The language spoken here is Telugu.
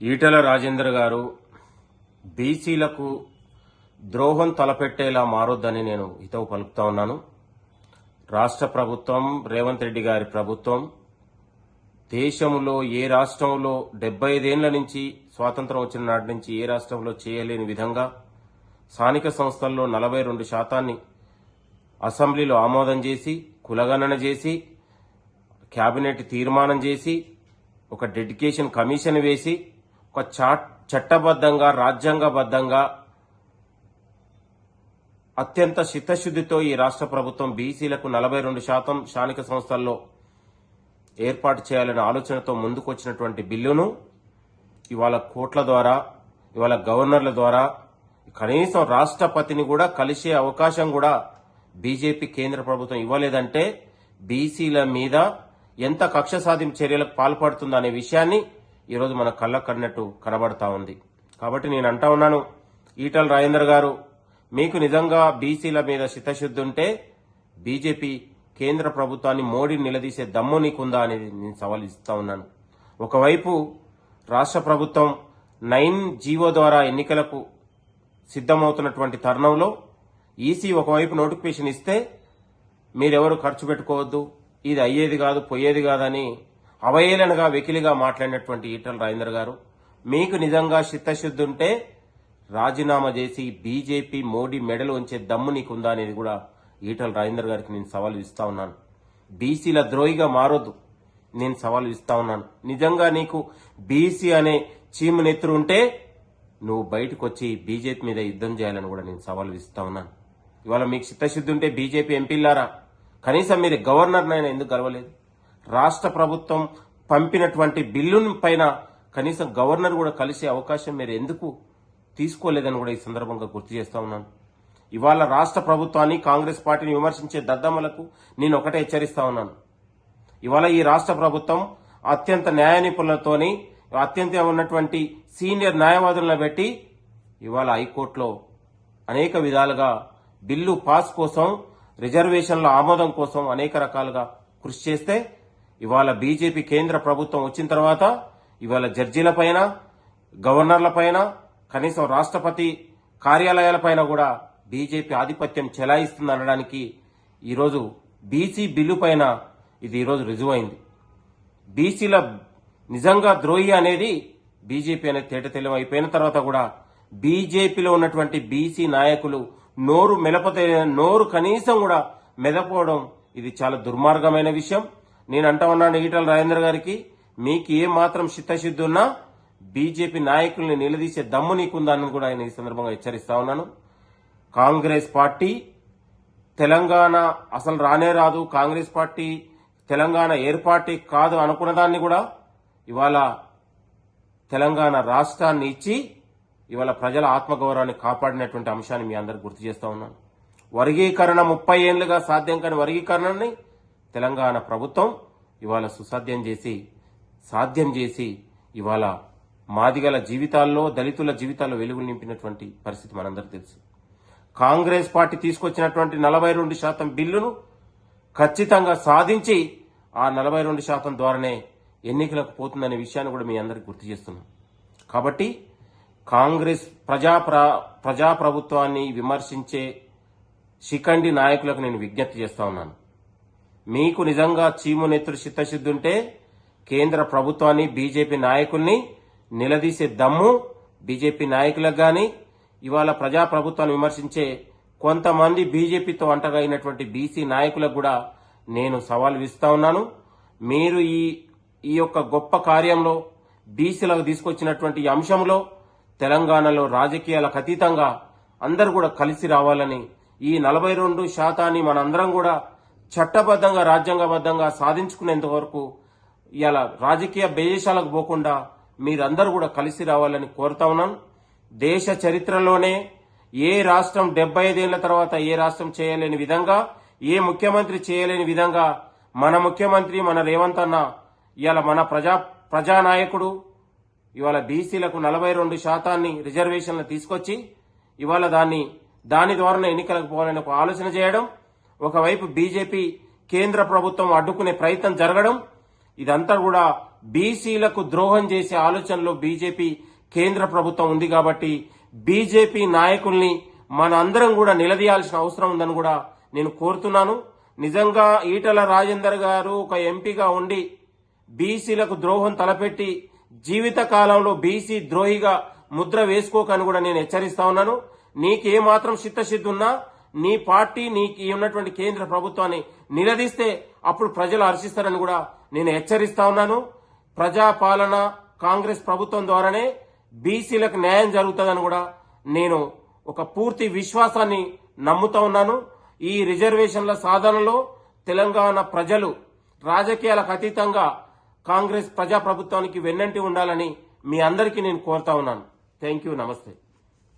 ఈటల రాజేందర్ గారు బీసీలకు ద్రోహం తలపెట్టేలా మారొద్దని నేను హితవు పలుకుతా ఉన్నాను. రాష్ట్ర ప్రభుత్వం రేవంత్ రెడ్డి గారి ప్రభుత్వం దేశంలో ఏ రాష్ట్రంలో డెబ్బై ఐదేళ్ళ నుంచి స్వాతంత్రం వచ్చిన నాటి నుంచి ఏ రాష్ట్రంలో చేయలేని విధంగా స్థానిక సంస్థల్లో నలభై రెండు శాతాన్ని అసెంబ్లీలో ఆమోదం చేసి కులగణన చేసి కేబినెట్ తీర్మానం చేసి ఒక డెడికేషన్ కమిషన్ వేసి ఒక చట్టబద్ధంగా రాజ్యాంగబద్ధంగా అత్యంత చిత్తశుద్ధితో ఈ రాష్ట్ర ప్రభుత్వం బీసీలకు నలభై రెండు శాతం స్థానిక సంస్థల్లో ఏర్పాటు చేయాలనే ఆలోచనతో ముందుకొచ్చినటువంటి బిల్లును ఇవాళ కోట్ల ద్వారా ఇవాళ గవర్నర్ల ద్వారా కనీసం రాష్ట్రపతిని కూడా కలిసే అవకాశం కూడా బీజేపీ కేంద్ర ప్రభుత్వం ఇవ్వలేదంటే బీసీల మీద ఎంత కక్ష సాధింపు చర్యలకు పాల్పడుతుందనే విషయాన్ని ఈరోజు మన కళ్ళ కన్నట్టు కనబడతా ఉంది. కాబట్టి నేను అంటా ఉన్నాను ఈటల రాజేందర్ గారు మీకు నిజంగా బీసీల మీద చిత్తశుద్ధి ఉంటే బీజేపీ కేంద్ర ప్రభుత్వాన్ని మోడీ నిలదీసే దమ్ము నీకుందా అనేది నేను సవాల్ ఇస్తా ఉన్నాను. ఒకవైపు రాష్ట్ర ప్రభుత్వం నైన్ జీవో ద్వారా ఎన్నికలకు సిద్ధమవుతున్నటువంటి తరుణంలో ఈసీ ఒకవైపు నోటిఫికేషన్ ఇస్తే మీరెవరు ఖర్చు పెట్టుకోవద్దు ఇది అయ్యేది కాదు పోయేది కాదని అవహేళనగా వెకిలిగా మాట్లాడినటువంటి ఈటల రాజేందర్ గారు మీకు నిజంగా చిత్తశుద్ధి ఉంటే రాజీనామా చేసి బీజేపీ మోడీ మెడలు ఉంచే దమ్ము నీకుందా అనేది కూడా ఈటల రాజేందర్ గారికి నేను సవాల్ ఇస్తా ఉన్నాను. బీసీల ద్రోహిగా మారొద్దు. నేను సవాల్ ఇస్తా ఉన్నాను. నిజంగా నీకు బీసీ అనే చీమ నెత్తురు ఉంటే నువ్వు బయటకు వచ్చి బీజేపీ మీద యుద్ధం చేయాలని కూడా నేను సవాల్ ఇస్తా ఉన్నాను. ఇవాళ మీకు చిత్తశుద్ధి ఉంటే బీజేపీ ఎంపీలారా కనీసం మీరు గవర్నర్నైనా ఎందుకు గెలవలేదు రాష్ట్ర ప్రభుత్వం పంపినటువంటి బిల్లుని పైన కనీసం గవర్నర్ కూడా కలిసే అవకాశం మీరు ఎందుకు తీసుకోలేదని కూడా ఈ సందర్భంగా గుర్తు చేస్తా ఉన్నాను. ఇవాళ రాష్ట్ర ప్రభుత్వాన్ని కాంగ్రెస్ పార్టీని విమర్శించే దద్దమ్మలకు నేను ఒకటే హెచ్చరిస్తా ఉన్నాను. ఇవాళ ఈ రాష్ట్ర ప్రభుత్వం అత్యంత న్యాయ నిపుణులతోని అత్యంత ఉన్నటువంటి సీనియర్ న్యాయవాదులను పెట్టి ఇవాళ హైకోర్టులో అనేక విధాలుగా బిల్లు పాస్ కోసం రిజర్వేషన్ల ఆమోదం కోసం అనేక రకాలుగా కృషి చేస్తే ఇవాళ బీజేపీ కేంద్ర ప్రభుత్వం వచ్చిన తర్వాత ఇవాళ జడ్జీలపైన గవర్నర్లపైన కనీసం రాష్ట్రపతి కార్యాలయాలపైన కూడా బీజేపీ ఆధిపత్యం చెలాయిస్తుంది అనడానికి ఈరోజు బీసీ బిల్లు పైన ఇది ఈరోజు రుజువైంది. బీసీల నిజంగా ద్రోహి అనేది బీజేపీ అనేది తేటతెల్లం అయిపోయిన తర్వాత కూడా బీజేపీలో ఉన్నటువంటి బీసీ నాయకులు నోరు మెలపతే నోరు కనీసం కూడా మెదపోవడం ఇది చాలా దుర్మార్గమైన విషయం. నేను అంటా ఉన్నాను ఈటల రాజేంద్ర గారికి మీకు ఏ మాత్రం చిత్తశుద్ధి ఉన్నా బీజేపీ నాయకుల్ని నిలదీసే దమ్ము నీకుందని కూడా ఆయన ఈ సందర్భంగా హెచ్చరిస్తా ఉన్నాను. కాంగ్రెస్ పార్టీ తెలంగాణ అసలు రానే రాదు. కాంగ్రెస్ పార్టీ తెలంగాణ ఏర్పాటు కాదు అనుకున్న దాన్ని కూడా ఇవాళ తెలంగాణ రాష్ట్రాన్ని ఇచ్చి ఇవాళ ప్రజల ఆత్మగౌరవాన్ని కాపాడినటువంటి అంశాన్ని మీ అందరికి గుర్తు చేస్తా ఉన్నాను. వర్గీకరణ ముప్పై ఏళ్ళుగా సాధ్యం కాని వర్గీకరణని తెలంగాణ ప్రభుత్వం ఇవాళ సుసాధ్యం చేసి సాధ్యం చేసి ఇవాళ మాదిగల జీవితాల్లో దళితుల జీవితాల్లో వెలుగులు నింపినటువంటి పరిస్థితి మనందరికీ తెలుసు. కాంగ్రెస్ పార్టీ తీసుకొచ్చినటువంటి నలభై రెండు శాతం బిల్లును ఖచ్చితంగా సాధించి ఆ నలభై రెండు శాతం ద్వారానే ఎన్నికలకు పోతుందనే విషయాన్ని కూడా మీ అందరికి గుర్తు చేస్తున్నాం. కాబట్టి కాంగ్రెస్ ప్రజా ప్రజాప్రభుత్వాన్ని విమర్శించే శిఖండి నాయకులకు నేను విజ్ఞప్తి చేస్తా ఉన్నాను. మీకు నిజంగా చీము నెత్తురు చిత్తశుద్ధుంటే కేంద్ర ప్రభుత్వాన్ని బీజేపీ నాయకుల్ని నిలదీసే దమ్ము బీజేపీ నాయకులకు కానీ ఇవాళ ప్రజా ప్రభుత్వాన్ని విమర్శించే కొంతమంది బీజేపీతో అంటగైనటువంటి బీసీ నాయకులకు కూడా నేను సవాల్ విస్తా ఉన్నాను. మీరు ఈ ఈ యొక్క గొప్ప కార్యంలో బీసీలకు తీసుకొచ్చినటువంటి అంశంలో తెలంగాణలో రాజకీయాలకు అతీతంగా అందరూ కూడా కలిసి రావాలని ఈ నలభై రెండు శాతాన్ని మనందరం కూడా చట్టబద్ధంగా రాజ్యాంగబద్ధంగా సాధించుకునేంత వరకు ఇవాళ రాజకీయ బేదేశాలకు పోకుండా మీరందరూ కూడా కలిసి రావాలని కోరుతా ఉన్నాను దేశ చరిత్రలోనే ఏ రాష్ట్రం డెబ్బై ఐదేళ్ళ తర్వాత ఏ రాష్ట్రం చేయలేని విధంగా ఏ ముఖ్యమంత్రి చేయలేని విధంగా మన ముఖ్యమంత్రి మన రేవంత్ అన్న ఇవాళ మన ప్రజా ప్రజానాయకుడు ఇవాళ బీసీలకు నలభై రెండు శాతాన్ని రిజర్వేషన్లు తీసుకొచ్చి ఇవాళ దాన్ని దాని ద్వారానే ఎన్నికలకు పోవాలని ఒక ఆలోచన చేయడం. ఒకవైపు బీజేపీ కేంద్ర ప్రభుత్వం అడ్డుకునే ప్రయత్నం జరగడం ఇదంతా కూడా బీసీలకు ద్రోహం చేసే ఆలోచనలో బీజేపీ కేంద్ర ప్రభుత్వం ఉంది కాబట్టి బీజేపీ నాయకుల్ని మన అందరం కూడా నిలదీయాల్సిన అవసరం ఉందని కూడా నేను కోరుతున్నాను. నిజంగా ఈటల రాజేందర్ గారు ఒక ఎంపీగా ఉండి బీసీలకు ద్రోహం తలపెట్టి జీవిత కాలంలో బీసీ ద్రోహిగా ముద్ర వేసుకోకని కూడా నేను హెచ్చరిస్తా ఉన్నాను. నీకేమాత్రం చిత్తశుద్ధి ఉన్నా నీ పార్టీ నీకు ఉన్నటువంటి కేంద్ర ప్రభుత్వాన్ని నిలదీస్తే అప్పుడు ప్రజలు హర్షిస్తారని కూడా నేను హెచ్చరిస్తా ఉన్నాను. ప్రజాపాలన కాంగ్రెస్ ప్రభుత్వం ద్వారానే బీసీలకు న్యాయం జరుగుతుందని కూడా నేను ఒక పూర్తి విశ్వాసాన్ని నమ్ముతా ఉన్నాను. ఈ రిజర్వేషన్ల సాధనలో తెలంగాణ ప్రజలు రాజకీయాలకు అతీతంగా కాంగ్రెస్ ప్రజాప్రభుత్వానికి వెన్నంటి ఉండాలని మీ అందరికీ నేను కోరుతా ఉన్నాను. థ్యాంక్ యూ నమస్తే.